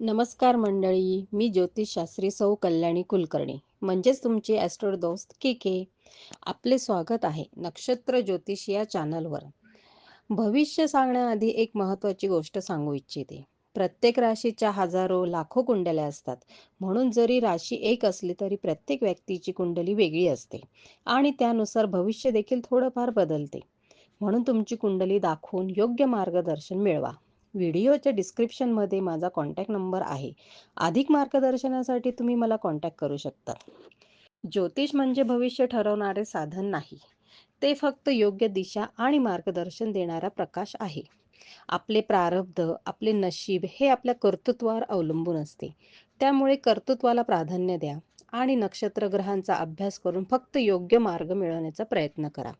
नमस्कार मंडळी मी ज्योतिषशास्त्री सौ कल्याणी कुलकर्णी म्हणजेच तुमची ॲस्ट्रो दोस्त के के. आपले स्वागत आहे नक्षत्र ज्योतिष या चॅनलवर. भविष्य सांगण्याआधी एक महत्त्वाची गोष्ट सांगू इच्छिते. प्रत्येक राशीच्या हजारो लाखो कुंडल्या असतात. म्हणून जरी राशी एक असली तरी प्रत्येक व्यक्तीची कुंडली वेगळी असते आणि त्यानुसार भविष्य देखील थोडंफार बदलते. म्हणून तुमची कुंडली दाखवून योग्य मार्गदर्शन मिळवा. व्हिडिओच्या डिस्क्रिप्शनमध्ये माझा कॉन्टॅक्ट नंबर आहे. अधिक मार्गदर्शनासाठी तुम्ही मला कॉन्टॅक्ट करू शकता. ज्योतिष म्हणजे भविष्य ठरवणारे साधन नाही. ते फक्त योग्य दिशा आणि मार्गदर्शन देणारा प्रकाश आहे. आपले प्रारब्ध आपले नशीब हे आपल्या कर्तृत्वावर अवलंबून असते. त्यामुळे कर्तृत्वाला प्राधान्य द्या. आणि नक्षत्र ग्रहांचा अभ्यास करून फक्त योग्य मार्ग मिळवण्याचा प्रयत्न करा.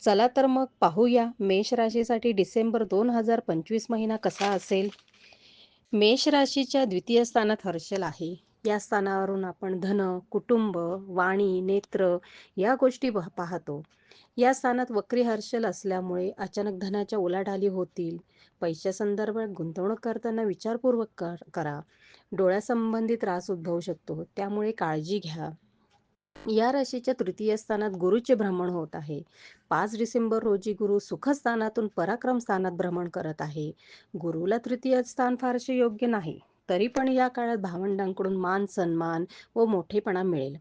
चला तर मग पाहूया मेष राशीसाठी डिसेंबर दोन हजार पंचवीस महिना कसा असेल? मेष राशीच्या द्वितीय स्थानात हर्षल आहे. या स्थानावरून आपण धन कुटुंब वाणी नेत्र या गोष्टी पाहतो. या स्थानात वक्री हर्षल असल्यामुळे अचानक धनाच्या उलाढाली होतील. पैशा संदर्भात गुंतवणूक करताना विचारपूर्वक करा. डोळ्यासंबंधी त्रास उद्भवू शकतो. त्यामुळे काळजी घ्या. या राशीच्या तृतीय स्थानात गुरुचे भ्रमण होत आहे. पाच डिसेंबर रोजी गुरु सुखस्थानातून पराक्रम स्थानात भ्रमण करत आहे. गुरुला तृतीय स्थान फारसे योग्य नाही. तरी पण या काळात भावंडांकडून मान सन्मान व मोठेपणा मिळेल.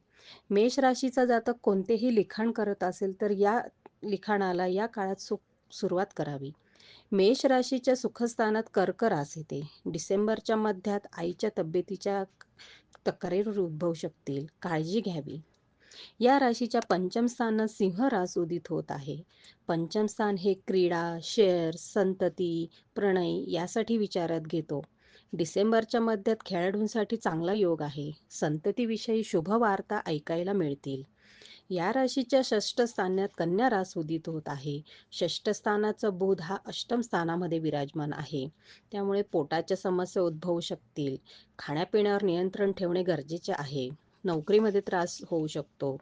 मेष राशीचा जातक कोणतेही लिखाण करत असेल तर या लिखाणाला या काळात सुख सुरुवात करावी. मेष राशीच्या सुखस्थानात कर्क रास येते. डिसेंबरच्या मध्यात आईच्या तब्येतीच्या तक्रारी उद्भवू शकतील. काळजी घ्यावी. या राशीच्या पंचम स्थानात सिंह रास उदित होत आहे. पंचम स्थान हे क्रीडा शेअर संतती प्रणय यासाठी विचारात घेतो. डिसेंबरच्या मध्यात खेळाडूंसाठी चांगला योग आहे. संततीविषयी शुभ वार्ता ऐकायला मिळतील. या राशीच्या षष्ठ स्थानात कन्या रास उदित होत आहे. षष्ठ स्थानाचा बुध हा अष्टम स्थानामध्ये विराजमान आहे. त्यामुळे पोटाच्या समस्या उद्भवू शकतील. खाण्यापिण्यावर नियंत्रण ठेवणे गरजेचे आहे. नोकरीमध्ये त्रास होऊ शकतो.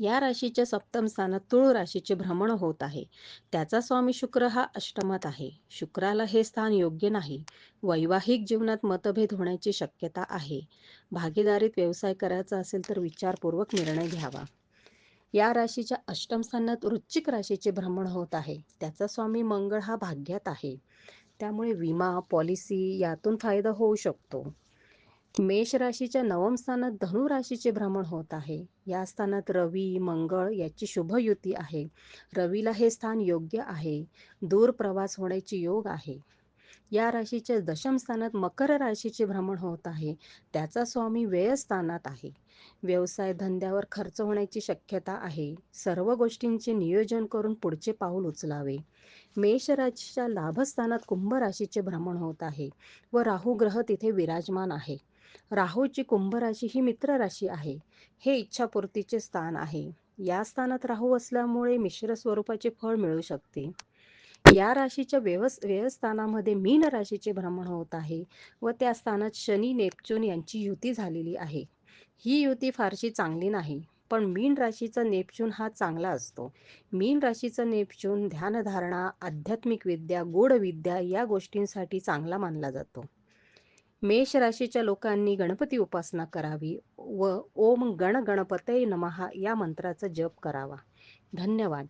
या राशीच्या सप्तम स्थानात तुळ राशीचे भ्रमण होत आहे. त्याचा स्वामी शुक्र हा अष्टमात आहे. शुक्राला हे स्थान योग्य नाही. वैवाहिक जीवनात मतभेद होण्याची शक्यता आहे. भागीदारीत व्यवसाय करायचा असेल तर विचारपूर्वक निर्णय घ्यावा. या राशीच्या अष्टम स्थानात वृश्चिक राशीचे भ्रमण होत आहे. त्याचा स्वामी मंगळ हा भाग्यात आहे. त्यामुळे विमा पॉलिसी यातून फायदा होऊ शकतो. मेष राशीच्या नवम स्थानात धनु राशीचे भ्रमण होत आहे. या स्थानात रवी मंगळ याची शुभ युती आहे. रवीला हे स्थान योग्य आहे. दूर प्रवास होण्याची योग आहे. या राशीच्या दशम स्थानात मकर राशीचे भ्रमण होत आहे. त्याचा स्वामी व्ययस्थानात आहे. व्यवसाय धंद्यावर खर्च होण्याची शक्यता आहे. सर्व गोष्टींचे नियोजन करून पुढचे पाऊल उचलावे. मेष राशीच्या लाभस्थानात कुंभ राशीचे भ्रमण होत आहे व राहू ग्रह तिथे विराजमान आहे. राहूची कुंभ राशी ही मित्र राशी आहे. हे इच्छापूर्तीचे स्थान आहे. या स्थानात राहू असल्यामुळे मिश्र स्वरूपाचे फळ मिळू शकते. या राशीच्या व्यवस् व्यवस्थानामध्ये मीन राशीचे भ्रमण होत आहे व त्या स्थानात शनी नेपच्यून यांची युती झालेली आहे. ही युती फारशी चांगली नाही पण मीन राशीचा नेपच्यून हा चांगला असतो. मीन राशीचा नेपच्यून ध्यानधारणा आध्यात्मिक विद्या गोड विद्या या गोष्टींसाठी चांगला मानला जातो. मेष राशीच्या लोकांनी गणपती उपासना करावी व ओम गण गणपतय नमहा या मंत्राचा जप करावा. धन्यवाद.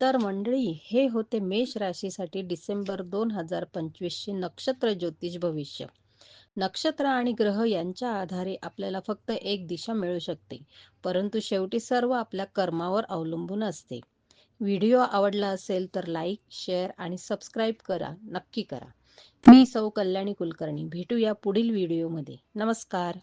तर मंडळी हे होते मेष राशीसाठी डिसेंबर दोन हजार पंचवीसचे नक्षत्र ज्योतिष भविष्य. नक्षत्र आणि ग्रह यांच्या आधारे आपल्याला फक्त एक दिशा मिळू शकते परंतु शेवटी सर्व आपल्या कर्मावर अवलंबून असते. व्हिडिओ आवडला असेल तर लाईक शेअर आणि सबस्क्राईब करा नक्की करा. मी सौ कल्याणी कुलकर्णी. भेटूया पुढील व्हिडिओमध्ये. नमस्कार.